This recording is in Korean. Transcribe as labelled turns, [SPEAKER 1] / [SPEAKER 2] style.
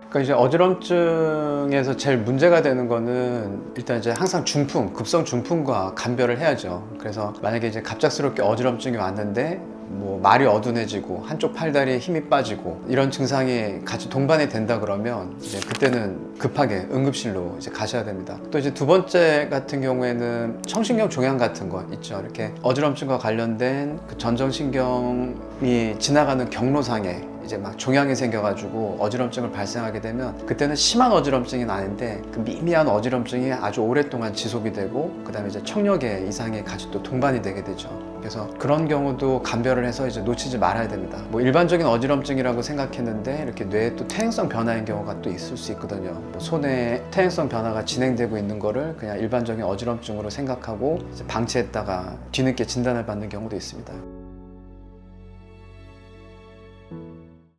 [SPEAKER 1] 그러니까 이제 어지럼증에서 제일 문제가 되는 거는 일단 이제 항상 중풍, 급성 중풍과 감별을 해야죠. 그래서 만약에 이제 갑작스럽게 어지럼증이 왔는데 뭐 말이 어둔해지고 한쪽 팔다리에 힘이 빠지고 이런 증상이 같이 동반이 된다 그러면 이제 그때는 급하게 응급실로 이제 가셔야 됩니다. 또 이제 두 번째 같은 경우에는 청신경 종양 같은 거 있죠. 이렇게 어지럼증과 관련된 그 전정신경이 지나가는 경로상에 이제 막 종양이 생겨가지고 어지럼증을 발생하게 되면 그때는 심한 어지럼증은 아닌데 그 미미한 어지럼증이 아주 오랫동안 지속이 되고 그다음에 이제 청력의 이상이 같이 또 동반이 되게 되죠. 그래서 그런 경우도 감별을 해서 이제 놓치지 말아야 됩니다. 뭐 일반적인 어지럼증이라고 생각했는데 이렇게 뇌에 또 퇴행성 변화인 경우가 또 있을 수 있거든요. 뭐 손에 퇴행성 변화가 진행되고 있는 거를 그냥 일반적인 어지럼증으로 생각하고 방치했다가 뒤늦게 진단을 받는 경우도 있습니다.